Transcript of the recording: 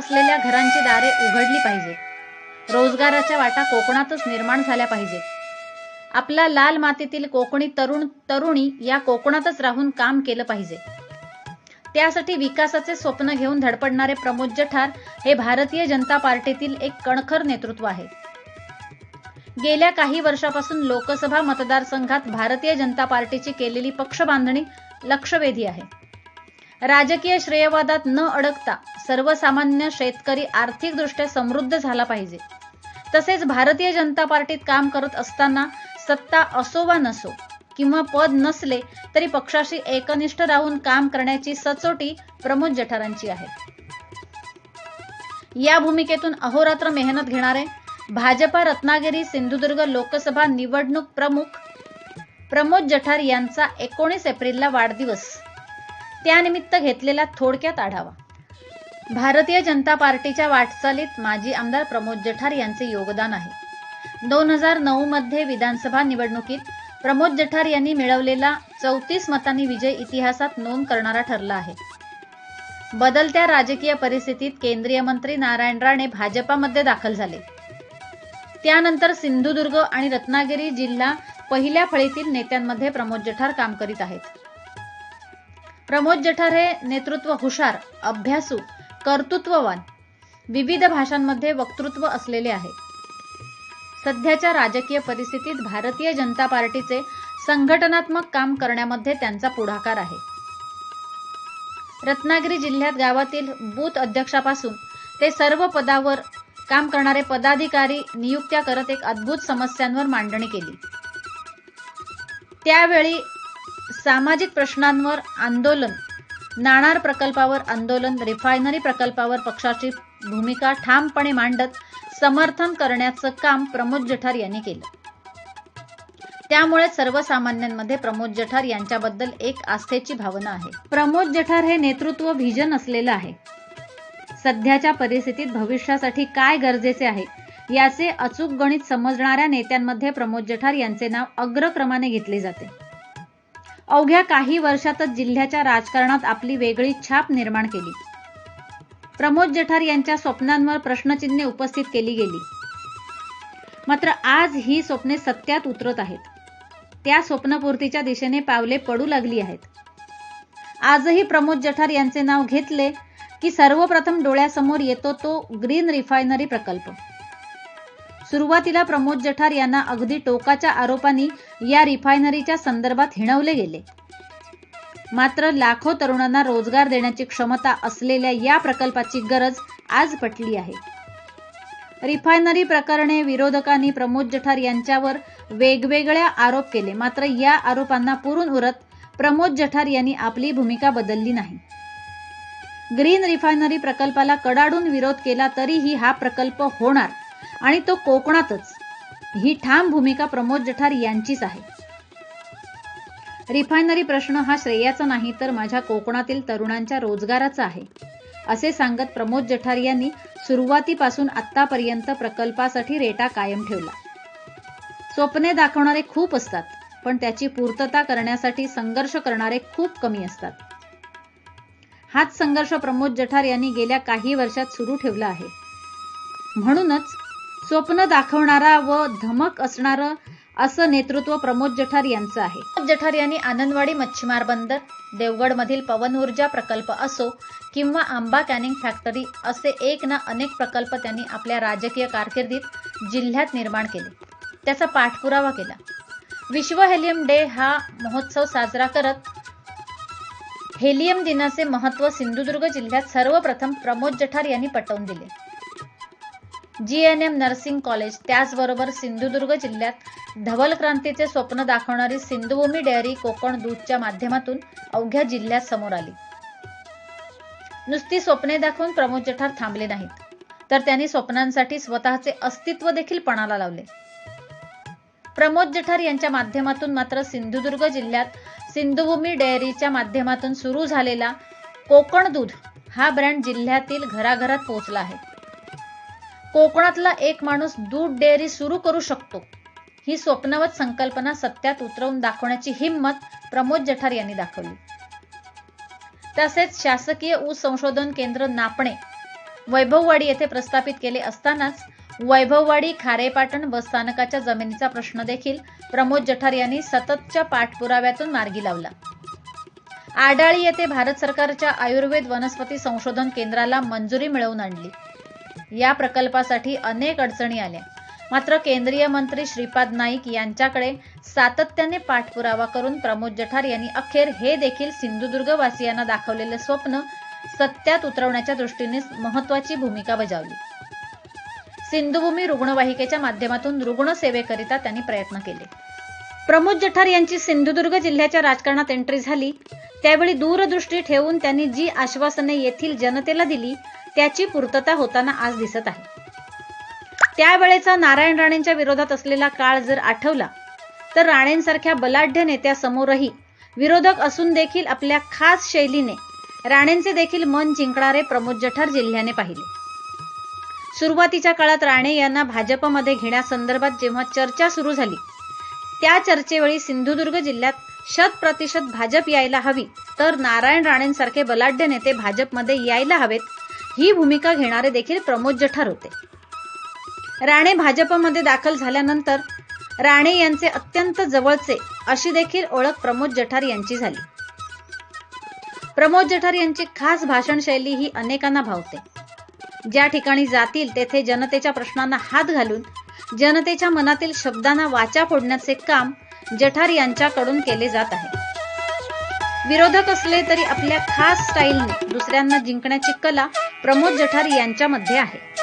असलेल्या घरांची दारे उघडली पाहिजेत. रोजगाराच्या वाटा कोकणातच निर्माण झाल्या पाहिजेत. आपला लाल मातीतील कोकणी तरुण तरुणी या कोकणातच राहून काम केलं पाहिजे. त्यासाठी विकासाचे स्वप्न घेऊन धडपडणारे प्रमोद जठार हे भारतीय जनता पार्टीतील एक कणखर नेतृत्व आहे. गेल्या काही वर्षापासून लोकसभा मतदारसंघात भारतीय जनता पार्टीची केलेली पक्ष बांधणी लक्षवेधी आहे. राजकीय श्रेयवादात न अडकता सर्वसामान्य शेतकरी आर्थिकदृष्ट्या समृद्ध झाला पाहिजे. तसेच भारतीय जनता पार्टीत काम करत असताना सत्ता असो वा नसो किंवा पद नसले तरी पक्षाशी एकनिष्ठ राहून काम करण्याची सचोटी प्रमोद जठारांची आहे. या भूमिकेतून अहोरात्र मेहनत घेणारे भाजपा रत्नागिरी सिंधुदुर्ग लोकसभा निवडणूक प्रमुख प्रमोद जठार यांचा एकोणीस एप्रिलला वाढदिवस. त्यानिमित्त घेतलेला थोडक्यात आढावा. भारतीय जनता पार्टीच्या वाटचालीत माजी आमदार प्रमोद जठार यांचे योगदान आहे. दोन हजार नऊ मध्ये विधानसभा निवडणुकीत प्रमोद जठार यांनी मिळवलेला चौतीस मतांनी विजय इतिहासात नोंद करणारा ठरला आहे. बदलत्या राजकीय परिस्थितीत केंद्रीय मंत्री नारायण राणे भाजपामध्ये दाखल झाले. त्यानंतर सिंधुदुर्ग आणि रत्नागिरी जिल्हा पहिल्या फळीतील नेत्यांमध्ये प्रमोद जठार काम करीत आहेत. प्रमोद जठार हे नेतृत्व हुशार अभ्यासू कर्तृत्ववान. विविध भाषांमध्ये वक्तृत्व असलेले आहे. सध्याच्या राजकीय परिस्थितीत भारतीय जनता पार्टीचे संघटनात्मक काम करण्यामध्ये त्यांचा पुढाकार आहे. रत्नागिरी जिल्ह्यात गावातील बूथ अध्यक्षापासून ते सर्व पदावर काम करणारे पदाधिकारी नियुक्त्या करत एक अद्भुत समस्यांवर मांडणी केली. त्यावेळी सामाजिक प्रश्नांवर आंदोलन नाणार प्रकल्पावर आंदोलन रिफायनरी प्रकल्पावर पक्षाची भूमिका ठामपणे मांडत समर्थन करण्याचं काम प्रमोद जठार यांनी केलं. त्यामुळे सर्वसामान्यांमध्ये प्रमोद जठार यांच्याबद्दल एक आस्थेची भावना आहे. प्रमोद जठार हे नेतृत्व व्हिजन असलेलं आहे. सध्याच्या परिस्थितीत भविष्यासाठी काय गरजेचे आहे याचे अचूक गणित समजणाऱ्या नेत्यांमध्ये प्रमोद जठार यांचे नाव अग्रक्रमाने घेतले जाते. अवघ्या काही वर्षातच जिल्ह्याच्या राजकारणात आपली वेगळी छाप निर्माण केली. प्रमोद जठार यांच्या स्वप्नांवर प्रश्नचिन्हे उपस्थित केली गेली. मात्र आज ही स्वप्ने सत्यात उतरत आहेत. त्या स्वप्नपूर्तीच्या दिशेने पावले पडू लागली आहेत. आजही प्रमोद जठार यांचे नाव घेतले की सर्वप्रथम डोळ्यासमोर येतो तो ग्रीन रिफायनरी प्रकल्प. सुरुवातीला प्रमोद जठार यांना अगदी टोकाच्या आरोपांनी या रिफायनरीच्या संदर्भात हिणवले गेले. मात्र लाखो तरुणांना रोजगार देण्याची क्षमता असलेल्या या प्रकल्पाची गरज आज पटली आहे. रिफायनरी प्रकरणे विरोधकांनी प्रमोद जठार यांच्यावर वेगवेगळ्या आरोप केले. मात्र या आरोपांना पुरून उरत प्रमोद जठार यांनी आपली भूमिका बदलली नाही. ग्रीन रिफायनरी प्रकल्पाला कडाडून विरोध केला तरीही हा प्रकल्प होणार. आणि तो कोकणातच. ही ठाम भूमिका प्रमोद जठार यांचीच आहे. रिफायनरी प्रश्न हा श्रेयाचा नाही तर माझ्या कोकणातील तरुणांच्या रोजगाराचा आहे असे सांगत प्रमोद जठार यांनी सुरुवातीपासून आतापर्यंत प्रकल्पासाठी रेटा कायम ठेवला. स्वप्ने दाखवणारे खूप असतात पण त्याची पूर्तता करण्यासाठी संघर्ष करणारे खूप कमी असतात. हाच संघर्ष प्रमोद जठार यांनी गेल्या काही वर्षात सुरू ठेवला आहे. म्हणूनच स्वप्न दाखवणारा व धमक असणारं असं नेतृत्व प्रमोद जठार यांचं आहे. प्रमोद जठार यांनी आनंदवाडी मच्छीमार बंदर देवगडमधील पवन ऊर्जा प्रकल्प असो किंवा आंबा कॅनिंग फॅक्टरी असे एक ना अनेक प्रकल्प त्यांनी आपल्या राजकीय कारकिर्दीत जिल्ह्यात निर्माण केले. त्याचा पाठपुरावा केला. विश्व हेलियम डे हा महोत्सव साजरा करत हेलियम दिनाचे महत्त्व सिंधुदुर्ग जिल्ह्यात सर्वप्रथम प्रमोद जठार यांनी पटवून दिले. G N M nursing college त्याचबरोबर सिंधुदुर्ग जिल्ह्यात धवल क्रांतीचे स्वप्न दाखवणारी सिंधुभूमी डेअरी कोकण दूधच्या माध्यमातून अवघ्या जिल्ह्यात समोर आली. नुसती स्वप्ने दाखवून प्रमोद जठार थांबले नाहीत तर त्यांनी स्वप्नांसाठी स्वतःचे अस्तित्व देखील पणाला लावले. प्रमोद जठार यांच्या माध्यमातून मात्र सिंधुदुर्ग जिल्ह्यात सिंधुभूमी डेअरीच्या माध्यमातून सुरू झालेला कोकण दूध हा ब्रँड जिल्ह्यातील घराघरात पोहोचला आहे. कोकणातला एक माणूस दूध डेअरी सुरू करू शकतो. ही स्वप्नवत संकल्पना सत्यात उतरवून दाखवण्याची हिंमत प्रमोद जठार यांनी दाखवली. तसेच शासकीय ऊस संशोधन केंद्र नापणे वैभववाडी येथे प्रस्थापित केले असतानाच वैभववाडी खारेपाटण बस स्थानकाच्या जमिनीचा प्रश्न देखील प्रमोद जठार यांनी सततच्या पाठपुराव्यातून मार्गी लावला. आडाळी येथे भारत सरकारच्या आयुर्वेद वनस्पती संशोधन केंद्राला मंजुरी मिळवून आणली. या प्रकल्पासाठी अनेक अडचणी आल्या. मात्र केंद्रीय मंत्री श्रीपाद नाईक यांच्याकडे सातत्याने पाठपुरावा करून प्रमोद जठार यांनी अखेर हे देखील सिंधुदुर्गवासियांना दाखवलेले स्वप्न सत्यात उतरवण्याच्या दृष्टीने महत्वाची भूमिका बजावली. सिंधुभूमी रुग्णवाहिकेच्या माध्यमातून रुग्णसेवेकरिता त्यांनी प्रयत्न केले. प्रमोद जठार यांची सिंधुदुर्ग जिल्ह्याच्या राजकारणात एंट्री झाली. त्यावेळी दूरदृष्टी ठेवून त्यांनी जी आश्वासने येथील जनतेला दिली त्याची पूर्तता होताना आज दिसत आहे. त्यावेळेचा नारायण राणेंच्या विरोधात असलेला काळ जर आठवला तर राणेंसारख्या बलाढ्य नेत्यासमोरही विरोधक असून देखील आपल्या खास शैलीने राणेंचे देखील मन जिंकणारे प्रमोद जठार जिल्ह्याने पाहिले. सुरुवातीच्या काळात राणे यांना भाजपमध्ये घेण्यासंदर्भात जेव्हा चर्चा सुरू झाली त्या चर्चेवेळी सिंधुदुर्ग जिल्ह्यात शत प्रतिशत भाजप यायला हवी. तर नारायण राणेंसारखे बलाढ्य नेते भाजपमध्ये यायला हवेत ही भूमिका घेणारे देखील प्रमोद जठार होते. राणे भाजपमध्ये दाखल झाल्यानंतर राणे यांचे अत्यंत जवळचे अशी देखील ओळख प्रमोद जठार यांची झाली. प्रमोद जठार यांची खास भाषण शैली ही अनेकांना भावते. ज्या ठिकाणी जातील तेथे जनतेच्या प्रश्नांना हात घालून जनतेच्या मनातील शब्दांना वाचा फोडण्याचे काम जठार यांच्याकडून केले जात आहे. विरोधक असले तरी आपल्या खास स्टाईलने दुसऱ्यांना जिंकण्याची कला प्रमोद जठार यांच्यामध्ये आहे.